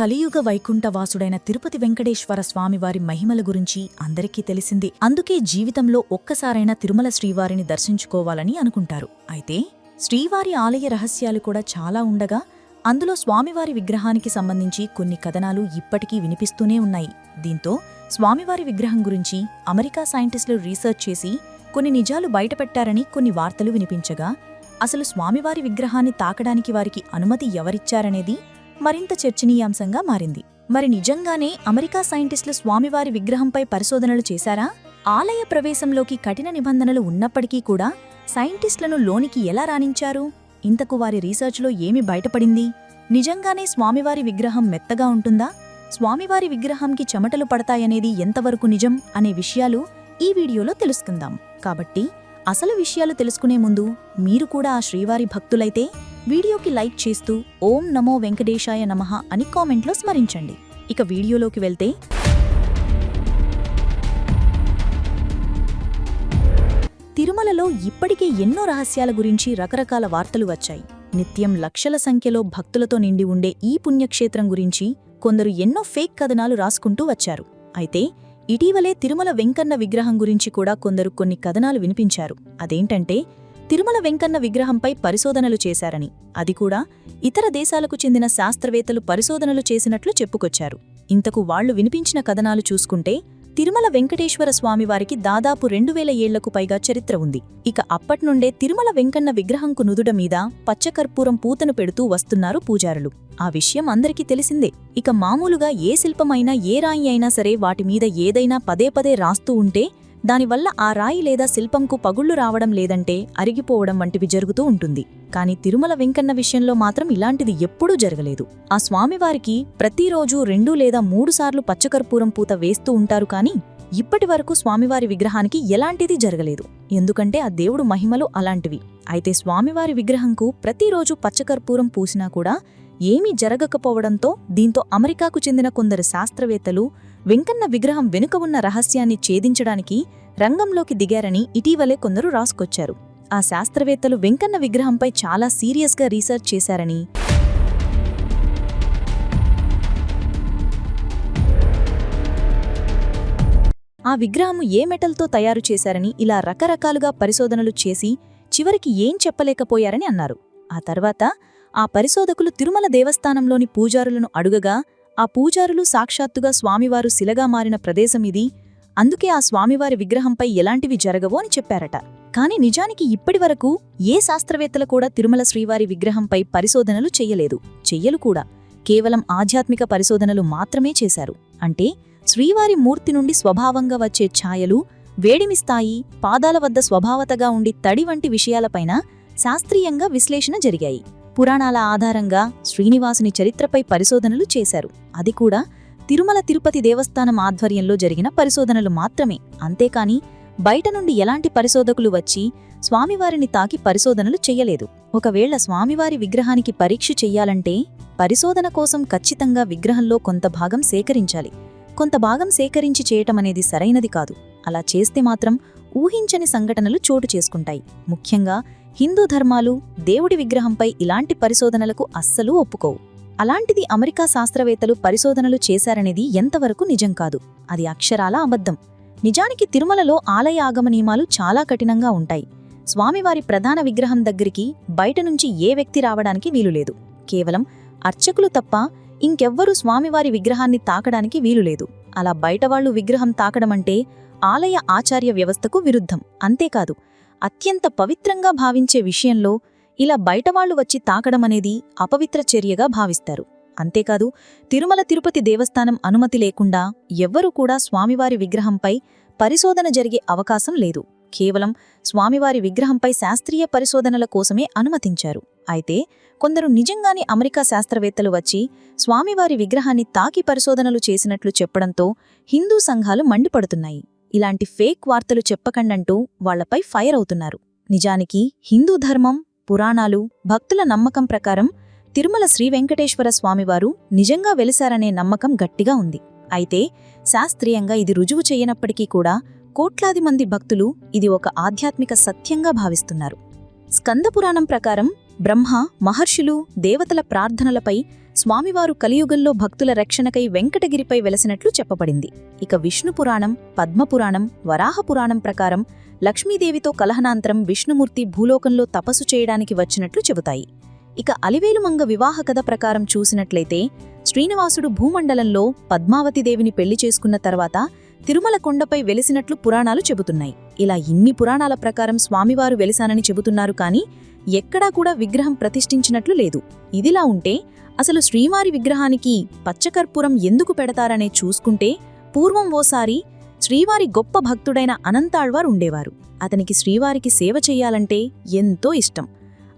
కలియుగ వైకుంఠవాసుడైన తిరుపతి వెంకటేశ్వర స్వామివారి మహిమల గురించి అందరికీ తెలిసింది. అందుకే జీవితంలో ఒక్కసారైనా తిరుమల శ్రీవారిని దర్శించుకోవాలని అనుకుంటారు. అయితే శ్రీవారి ఆలయ రహస్యాలు కూడా చాలా ఉండగా అందులో స్వామివారి విగ్రహానికి సంబంధించి కొన్ని కథనాలు ఇప్పటికీ వినిపిస్తూనే ఉన్నాయి. దీంతో స్వామివారి విగ్రహం గురించి అమెరికా సైంటిస్టులు రీసెర్చ్ చేసి కొన్ని నిజాలు బయటపెట్టారని కొన్ని వార్తలు వినిపించగా అసలు స్వామివారి విగ్రహాన్ని తాకడానికి వారికి అనుమతి ఎవరిచ్చారనేది మరింత చర్చనీయాంశంగా మారింది. మరి నిజంగానే అమెరికా సైంటిస్టులు స్వామివారి విగ్రహంపై పరిశోధనలు చేశారా? ఆలయ ప్రవేశంలోకి కఠిన నిబంధనలు ఉన్నప్పటికీ కూడా సైంటిస్టులను లోనికి ఎలా రాణించారు? ఇంతకు వారి రీసెర్చ్లో ఏమి బయటపడింది? నిజంగానే స్వామివారి విగ్రహం మెత్తగా ఉంటుందా? స్వామివారి విగ్రహంకి చెమటలు పడతాయనేది ఎంతవరకు నిజం అనే విషయాలు ఈ వీడియోలో తెలుసుకుందాం. కాబట్టి అసలు విషయాలు తెలుసుకునే ముందు మీరు కూడా ఆ శ్రీవారి భక్తులైతే వీడియోకి లైక్ చేస్తూ ఓం నమో వెంకటేశాయ నమః అని కామెంట్లో స్మరించండి. ఇక వీడియోలోకి వెళ్తే తిరుమలలో ఇప్పటికే ఎన్నో రహస్యాల గురించి రకరకాల వార్తలు వచ్చాయి. నిత్యం లక్షల సంఖ్యలో భక్తులతో నిండి ఉండే ఈ పుణ్యక్షేత్రం గురించి కొందరు ఎన్నో ఫేక్ కథనాలు రాసుకుంటూ వచ్చారు. అయితే ఇటీవలే తిరుమల వెంకన్న విగ్రహం గురించి కూడా కొందరు కొన్ని కథనాలు వినిపించారు. అదేంటంటే తిరుమల వెంకన్న విగ్రహంపై పరిశోధనలు చేశారని. అది కూడా ఇతర దేశాలకు చెందిన శాస్త్రవేత్తలు పరిశోధనలు చేసినట్లు చెప్పుకొచ్చారు. ఇంతకు వాళ్ళు వినిపించిన కథనాలు చూసుకుంటే తిరుమల వెంకటేశ్వర స్వామివారికి దాదాపు రెండు వేల ఏళ్ళకు పైగా చరిత్ర ఉంది. ఇక అప్పట్నుండే తిరుమల వెంకన్న విగ్రహంకు నుదుడ మీద పచ్చకర్పూరం పూతను పెడుతూ వస్తున్నారు పూజారులు. ఆ విషయం అందరికీ తెలిసిందే. ఇక మామూలుగా ఏ శిల్పమైనా ఏ రాయి అయినా సరే వాటి మీద ఏదైనా పదే పదే రాస్తూ ఉంటే దానివల్ల ఆ రాయి లేదా శిల్పంకు పగుళ్ళు రావడం లేదంటే అరిగిపోవడం వంటివి జరుగుతూ ఉంటుంది. కాని తిరుమల వెంకన్న విషయంలో మాత్రం ఇలాంటిది ఎప్పుడూ జరగలేదు. ఆ స్వామివారికి ప్రతిరోజూ రెండు లేదా మూడు సార్లు పచ్చకర్పూరం పూత వేస్తూ ఉంటారు కాని ఇప్పటి వరకు స్వామివారి విగ్రహానికి ఎలాంటిది జరగలేదు. ఎందుకంటే ఆ దేవుడు మహిమలు అలాంటివి. అయితే స్వామివారి విగ్రహంకు ప్రతిరోజు పచ్చకర్పూరం పూసినా కూడా ఏమీ జరగకపోవడంతో దీంతో అమెరికాకు చెందిన కొందరు శాస్త్రవేత్తలు వెంకన్న విగ్రహం వెనుక ఉన్న రహస్యాన్ని ఛేదించడానికి రంగంలోకి దిగారని ఇటీవలే కొందరు రాసుకొచ్చారు. ఆ శాస్త్రవేత్తలు వెంకన్న విగ్రహంపై చాలా సీరియస్గా రీసెర్చ్ చేశారని ఆ విగ్రహము ఏ మెటల్తో తయారు చేశారని ఇలా రకరకాలుగా పరిశోధనలు చేసి చివరికి ఏం చెప్పలేకపోయారని అన్నారు. ఆ తర్వాత ఆ పరిశోధకులు తిరుమల దేవస్థానంలోని పూజారులను అడుగగా ఆ పూజారులు సాక్షాత్తుగా స్వామివారు శిలగా మారిన ప్రదేశం ఇది. అందుకే ఆ స్వామివారి విగ్రహంపై ఎలాంటివి జరగవో అని చెప్పారట. కాని నిజానికి ఇప్పటివరకు ఏ శాస్త్రవేత్తలు కూడా తిరుమల శ్రీవారి విగ్రహంపై పరిశోధనలు చెయ్యలేదు చెయ్యలు కూడా. కేవలం ఆధ్యాత్మిక పరిశోధనలు మాత్రమే చేశారు. అంటే శ్రీవారి మూర్తి నుండి స్వభావంగా వచ్చే ఛాయలు వేడిమిస్తాయి పాదాల వద్ద స్వభావతగా ఉండి తడి వంటి విషయాలపైన శాస్త్రీయంగా విశ్లేషణ జరిగాయి. పురాణాల ఆధారంగా శ్రీనివాసుని చరిత్రపై పరిశోధనలు చేశారు. అది కూడా తిరుమల తిరుపతి దేవస్థానం ఆధ్వర్యంలో జరిగిన పరిశోధనలు మాత్రమే. అంతేకాని బయట నుండి ఎలాంటి పరిశోధకులు వచ్చి స్వామివారిని తాకి పరిశోధనలు చెయ్యలేదు ఒకవేళ స్వామివారి విగ్రహానికి పరీక్ష చెయ్యాలంటే పరిశోధన కోసం ఖచ్చితంగా విగ్రహంలో కొంత భాగం సేకరించాలి. కొంత భాగం సేకరించి చేయటమనేది సరైనది కాదు. అలా చేస్తే మాత్రం ఊహించని సంఘటనలు చోటు చేసుకుంటాయి. ముఖ్యంగా హిందూ ధర్మాలు దేవుడి విగ్రహంపై ఇలాంటి పరిశోధనలకు అస్సలు ఒప్పుకోవు. అలాంటిది అమెరికా శాస్త్రవేత్తలు పరిశోధనలు చేశారనేది ఎంతవరకు నిజం కాదు. అది అక్షరాల అబద్ధం. నిజానికి తిరుమలలో ఆలయ ఆగమ నియమాలు చాలా కఠినంగా ఉంటాయి. స్వామివారి ప్రధాన విగ్రహం దగ్గరికి బయట నుంచి ఏ వ్యక్తి రావడానికి వీలులేదు కేవలం అర్చకులు తప్ప ఇంకెవ్వరూ స్వామివారి విగ్రహాన్ని తాకడానికి వీలులేదు అలా బయటవాళ్ళు విగ్రహం తాకడమంటే ఆలయ ఆచార్య వ్యవస్థకు విరుద్ధం. అంతేకాదు అత్యంత పవిత్రంగా భావించే విషయంలో ఇలా బయటవాళ్ళు వచ్చి తాకడమనేది అపవిత్ర చర్యగా భావిస్తారు. అంతేకాదు తిరుమల తిరుపతి దేవస్థానం అనుమతి లేకుండా ఎవ్వరూ కూడా స్వామివారి విగ్రహంపై పరిశోధన జరిగే అవకాశం లేదు. కేవలం స్వామివారి విగ్రహంపై శాస్త్రీయ పరిశోధనల కోసమే అనుమతించారు. అయితే కొందరు నిజంగానే అమెరికా శాస్త్రవేత్తలు వచ్చి స్వామివారి విగ్రహాన్ని తాకి పరిశోధనలు చేసినట్లు చెప్పడంతో హిందూ సంఘాలు మండిపడుతున్నాయి. ఇలాంటి ఫేక్ వార్తలు చెప్పకండంటూ వాళ్ళపై ఫైర్ అవుతున్నారు. నిజానికి హిందూ ధర్మం పురాణాలు భక్తుల నమ్మకం ప్రకారం తిరుమల శ్రీ వెంకటేశ్వర స్వామివారు నిజంగా వెలిశారనే నమ్మకం గట్టిగా ఉంది. అయితే శాస్త్రీయంగా ఇది రుజువు చేయనప్పటికీ కూడా కోట్లాది మంది భక్తులు ఇది ఒక ఆధ్యాత్మిక సత్యంగా భావిస్తున్నారు. స్కందపురాణం ప్రకారం బ్రహ్మ మహర్షులు దేవతల ప్రార్థనలపై స్వామివారు కలియుగంలో భక్తుల రక్షణకై వెంకటగిరిపై వెలసినట్లు చెప్పబడింది. ఇక విష్ణు పురాణం పద్మపురాణం వరాహ పురాణం ప్రకారం లక్ష్మీదేవితో కలహనాంతరం విష్ణుమూర్తి భూలోకంలో తపస్సు చేయడానికి వచ్చినట్లు చెబుతాయి. ఇక అలివేలుమంగ వివాహ కథ ప్రకారం చూసినట్లయితే శ్రీనివాసుడు భూమండలంలో పద్మావతిదేవిని పెళ్ళి చేసుకున్న తర్వాత తిరుమల కొండపై వెలిసినట్లు పురాణాలు చెబుతున్నాయి. ఇలా ఇన్ని పురాణాల ప్రకారం స్వామివారు వెలిసానని చెబుతున్నారు కానీ ఎక్కడా కూడా విగ్రహం ప్రతిష్ఠించినట్లు లేదు. ఇదిలా ఉంటే అసలు శ్రీవారి విగ్రహానికి పచ్చకర్పూరం ఎందుకు పెడతారనే చూసుకుంటే పూర్వం ఓసారి శ్రీవారి గొప్ప భక్తుడైన అనంతాళ్వార్ ఉండేవారు. అతనికి శ్రీవారికి సేవ చెయ్యాలంటే ఎంతో ఇష్టం.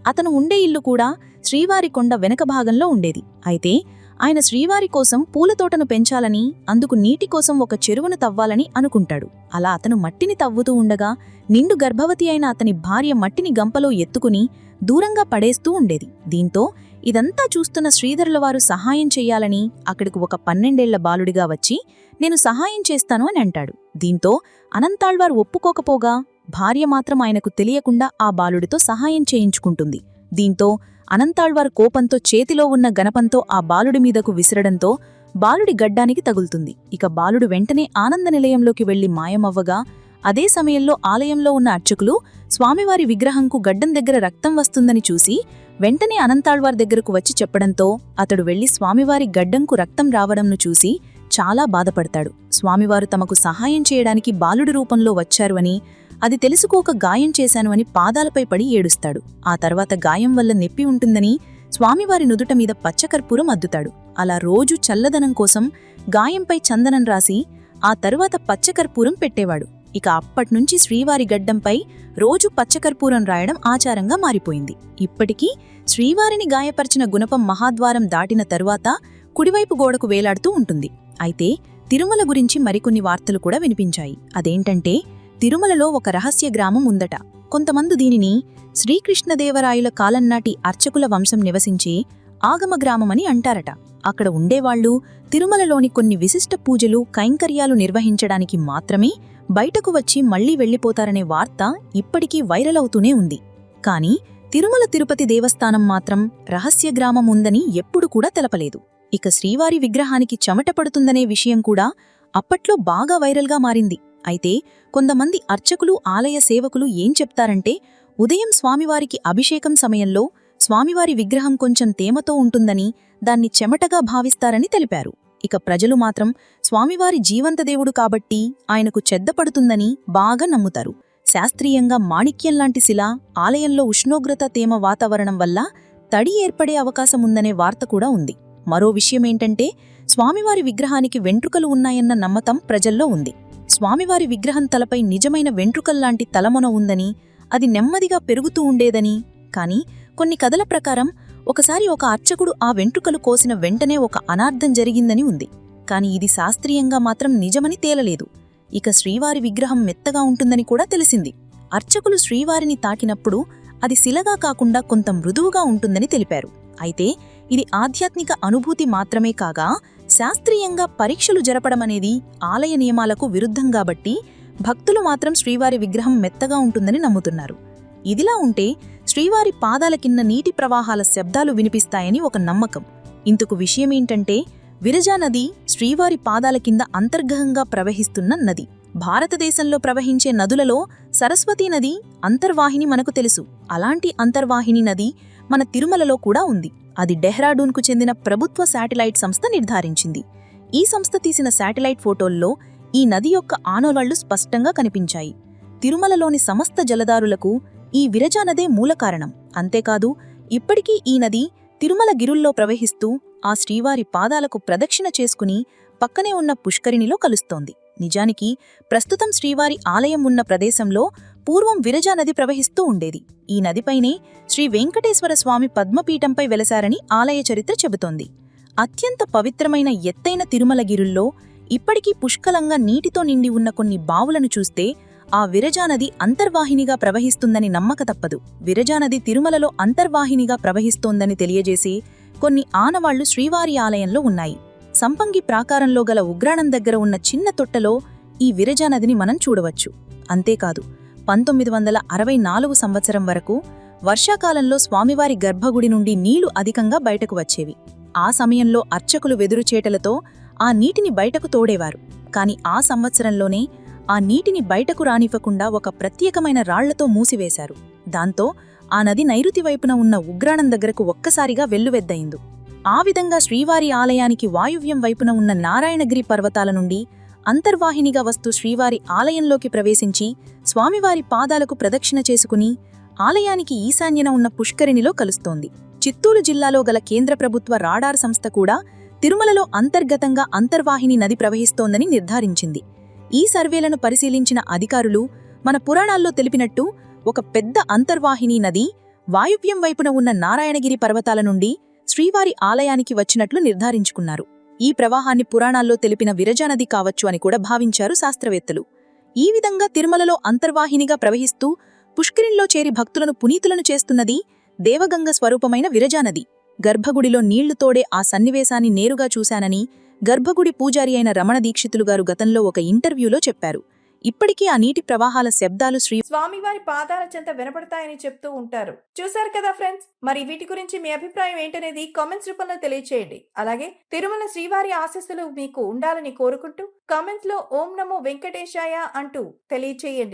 అతను ఉండే ఇల్లు కూడా శ్రీవారి కొండ వెనక భాగంలో ఉండేది. అయితే ఆయన శ్రీవారి కోసం పూలతోటను పెంచాలని అందుకు నీటి కోసం ఒక చెరువును తవ్వాలని అనుకుంటాడు. అలా అతను మట్టిని తవ్వుతూ ఉండగా నిండు గర్భవతి అయిన అతని భార్య మట్టిని గంపలో ఎత్తుకుని దూరంగా పడేస్తూ ఉండేది. దీంతో ఇదంతా చూస్తున్న శ్రీధరుల వారు సహాయం చెయ్యాలని అక్కడికి ఒక పన్నెండేళ్ళ బాలుడిగా వచ్చి నేను సహాయం చేస్తాను అని అంటాడు. దీంతో అనంతాళ్వారు ఒప్పుకోకపోగా భార్య మాత్రం ఆయనకు తెలియకుండా ఆ బాలుడితో సహాయం చేయించుకుంటుంది. దీంతో అనంతాళ్వార్ కోపంతో చేతిలో ఉన్న గణపంతో ఆ బాలుడి మీదకు విసిరడంతో బాలుడి గడ్డానికి తగులుతుంది. ఇక బాలుడు వెంటనే ఆనంద నిలయంలోకి వెళ్ళి మాయమవ్వగా అదే సమయంలో ఆలయంలో ఉన్న అర్చకులు స్వామివారి విగ్రహంకు గడ్డం దగ్గర రక్తం వస్తుందని చూసి వెంటనే అనంతాళ్వార్ దగ్గరకు వచ్చి చెప్పడంతో అతడు వెళ్ళి స్వామివారి గడ్డంకు రక్తం రావడంను చూసి చాలా బాధపడతాడు. స్వామివారు తమకు సహాయం చేయడానికి బాలుడి రూపంలో వచ్చారు అని అది తెలుసుకోక గాయం చేశాను అని పాదాలపై పడి ఏడుస్తాడు. ఆ తర్వాత గాయం వల్ల నెప్పి ఉంటుందని స్వామివారి నుదుట మీద పచ్చకర్పూరం అద్దుతాడు. అలా రోజు చల్లదనం కోసం గాయంపై చందనం రాసి ఆ తరువాత పచ్చకర్పూరం పెట్టేవాడు. ఇక అప్పట్నుంచి శ్రీవారి గడ్డంపై రోజు పచ్చకర్పూరం రాయడం ఆచారంగా మారిపోయింది. ఇప్పటికీ శ్రీవారిని గాయపరిచిన గుణపం మహాద్వారం దాటిన తరువాత కుడివైపు గోడకు వేలాడుతూ ఉంటుంది. అయితే తిరుమల గురించి మరికొన్ని వార్తలు కూడా వినిపించాయి. అదేంటంటే తిరుమలలో ఒక రహస్య గ్రామం ఉందట. కొంతమంది దీనిని శ్రీకృష్ణదేవరాయుల కాలంనాటి అర్చకుల వంశం నివసించే ఆగమ గ్రామమని అంటారట. అక్కడ ఉండేవాళ్ళు తిరుమలలోని కొన్ని విశిష్ట పూజలు కైంకర్యాలు నిర్వహించడానికి మాత్రమే బయటకు వచ్చి మళ్ళీ వెళ్ళిపోతారనే వార్త ఇప్పటికీ వైరల్ అవుతూనే ఉంది. కాని తిరుమల తిరుపతి దేవస్థానం మాత్రం రహస్య గ్రామం ఉందని ఎప్పుడు కూడా తెలపలేదు. ఇక శ్రీవారి విగ్రహానికి చెమట పడుతుందనే విషయం కూడా అప్పట్లో బాగా వైరల్గా మారింది. అయితే కొంతమంది అర్చకులు ఆలయ సేవకులు ఏం చెప్తారంటే ఉదయం స్వామివారికి అభిషేకం సమయంలో స్వామివారి విగ్రహం కొంచెం తేమతో ఉంటుందని దాన్ని చెమటగా భావిస్తారని తెలిపారు. ఇక ప్రజలు మాత్రం స్వామివారి జీవంతదేవుడు కాబట్టి ఆయనకు చెద్దపడుతుందని బాగా నమ్ముతారు. శాస్త్రీయంగా మాణిక్యంలాంటి శిల ఆలయంలో ఉష్ణోగ్రత తేమ వాతావరణం వల్ల తడి ఏర్పడే అవకాశముందనే వార్త కూడా ఉంది. మరో విషయమేంటంటే స్వామివారి విగ్రహానికి వెంట్రుకలు ఉన్నాయన్న నమ్మకం ప్రజల్లో ఉంది. స్వామివారి విగ్రహం తలపై నిజమైన వెంట్రుకల్లాంటి తలమొన ఉందని అది నెమ్మదిగా పెరుగుతూ ఉండేదని. కాని కొన్ని కథల ప్రకారం ఒకసారి ఒక అర్చకుడు ఆ వెంట్రుకలు కోసిన వెంటనే ఒక అనార్థం జరిగిందని ఉంది. కాని ఇది శాస్త్రీయంగా మాత్రం నిజమని తేలలేదు. ఇక శ్రీవారి విగ్రహం మెత్తగా ఉంటుందని కూడా తెలిసింది. అర్చకులు శ్రీవారిని తాకినప్పుడు అది శిలగా కాకుండా కొంత మృదువుగా ఉంటుందని తెలిపారు. అయితే ఇది ఆధ్యాత్మిక అనుభూతి మాత్రమే కాగా శాస్త్రీయంగా పరీక్షలు జరపడమనేది ఆలయ నియమాలకు విరుద్ధం కాబట్టి భక్తులు మాత్రం శ్రీవారి విగ్రహం మెత్తగా ఉంటుందని నమ్ముతున్నారు. ఇదిలా ఉంటే శ్రీవారి పాదాల కింద నీటి ప్రవాహాల శబ్దాలు వినిపిస్తాయని ఒక నమ్మకం. ఇందుకు విషయమేంటంటే విరజా నది శ్రీవారి పాదాల కింద అంతర్గహంగా ప్రవహిస్తున్న నది. భారతదేశంలో ప్రవహించే నదులలో సరస్వతీ నది అంతర్వాహిని మనకు తెలుసు. అలాంటి అంతర్వాహిని నది మన తిరుమలలో కూడా ఉంది. అది డెహ్రాడూన్కు చెందిన ప్రభుత్వ శాటిలైట్ సంస్థ నిర్ధారించింది. ఈ సంస్థ తీసిన శాటిలైట్ ఫోటోల్లో ఈ నది యొక్క ఆనవాళ్ళు స్పష్టంగా కనిపించాయి. తిరుమలలోని సమస్త జలదారులకు ఈ విరజా నదే మూల కారణం. అంతేకాదు ఇప్పటికీ ఈ నది తిరుమల గిరుల్లో ప్రవహిస్తూ ఆ శ్రీవారి పాదాలకు ప్రదక్షిణ చేసుకుని పక్కనే ఉన్న పుష్కరిణిలో కలుస్తోంది. నిజానికి ప్రస్తుతం శ్రీవారి ఆలయం ఉన్న ప్రదేశంలో పూర్వం విరజా నది ప్రవహిస్తూ ఉండేది. ఈ నదిపైనే శ్రీ వెంకటేశ్వర స్వామి పద్మపీఠంపై వెలసారని ఆలయ చరిత్ర చెబుతోంది. అత్యంత పవిత్రమైన ఎత్తైన తిరుమలగిరుల్లో ఇప్పటికీ పుష్కలంగా నీటితో నిండి ఉన్న కొన్ని బావులను చూస్తే ఆ విరజానది అంతర్వాహినిగా ప్రవహిస్తుందని నమ్మక తప్పదు. విరజానది తిరుమలలో అంతర్వాహినిగా ప్రవహిస్తోందని తెలియజేసి కొన్ని ఆనవాళ్ళు శ్రీవారి ఆలయంలో ఉన్నాయి. సంపంగి ప్రాకారంలో గల ఉగ్రాణం దగ్గర ఉన్న చిన్న తొట్టలో ఈ విరజానదిని మనం చూడవచ్చు. అంతేకాదు పంతొమ్మిది వందల అరవై నాలుగు సంవత్సరం వరకు వర్షాకాలంలో స్వామివారి గర్భగుడి నుండి నీళ్ళు అధికంగా బయటకు వచ్చేవి. ఆ సమయంలో అర్చకులు వెదురుచేటలతో ఆ నీటిని బయటకు తోడేవారు. కాని ఆ సంవత్సరంలోనే ఆ నీటిని బయటకు రానివ్వకుండా ఒక ప్రత్యేకమైన రాళ్ళతో మూసివేశారు. దాంతో ఆ నది నైరుతి వైపున ఉన్న ఉగ్రాణం దగ్గరకు ఒక్కసారిగా వెల్లువెద్దయిందు. ఆ విధంగా శ్రీవారి ఆలయానికి వాయువ్యం వైపున ఉన్న నారాయణగిరి పర్వతాల నుండి అంతర్వాహినిగా వస్తూ శ్రీవారి ఆలయంలోకి ప్రవేశించి స్వామివారి పాదాలకు ప్రదక్షిణ చేసుకుని ఆలయానికి ఈశాన్యన ఉన్న పుష్కరిణిలో కలుస్తోంది. చిత్తూరు జిల్లాలో గల కేంద్ర ప్రభుత్వ రాడార్ సంస్థ కూడా తిరుమలలో అంతర్గతంగా అంతర్వాహిని నది ప్రవహిస్తోందని నిర్ధారించింది. ఈ సర్వేలను పరిశీలించిన అధికారులు మన పురాణాల్లో తెలిపినట్టు ఒక పెద్ద అంతర్వాహిని నది వాయువ్యం వైపున ఉన్న నారాయణగిరి పర్వతాల నుండి శ్రీవారి ఆలయానికి వచ్చినట్లు నిర్ధారించుకున్నారు. ఈ ప్రవాహాన్ని పురాణాల్లో తెలిపిన విరజానది కావచ్చు అని కూడా భావించారు శాస్త్రవేత్తలు. ఈ విధంగా తిరుమలలో అంతర్వాహినిగా ప్రవహిస్తూ పుష్కరిణిలో చేరి భక్తులను పునీతులను చేస్తున్నది దేవగంగ స్వరూపమైన విరజానది గర్భగుడిలో నీళ్ళు తోడే ఆ సన్నివేశాన్ని నేరుగా చూశానని గర్భగుడి పూజారి అయిన రమణ దీక్షితులు గారు గతంలో ఒక ఇంటర్వ్యూలో చెప్పారు. ఇప్పటికీ ఆ నీటి ప్రవాహాల శబ్దాలు శ్రీ స్వామివారి పాదాల చెంత వినపడతాయని చెప్తూ ఉంటారు. చూశారు కదా ఫ్రెండ్స్? మరి వీటి గురించి మీ అభిప్రాయం ఏంటనేది కామెంట్స్ రూపంలో తెలియచేయండి. అలాగే తిరుమల శ్రీవారి ఆశస్సులు మీకు ఉండాలని కోరుకుంటూ కామెంట్స్లో ఓం నమో వెంకటేశాయ అంటూ తెలియచేయండి.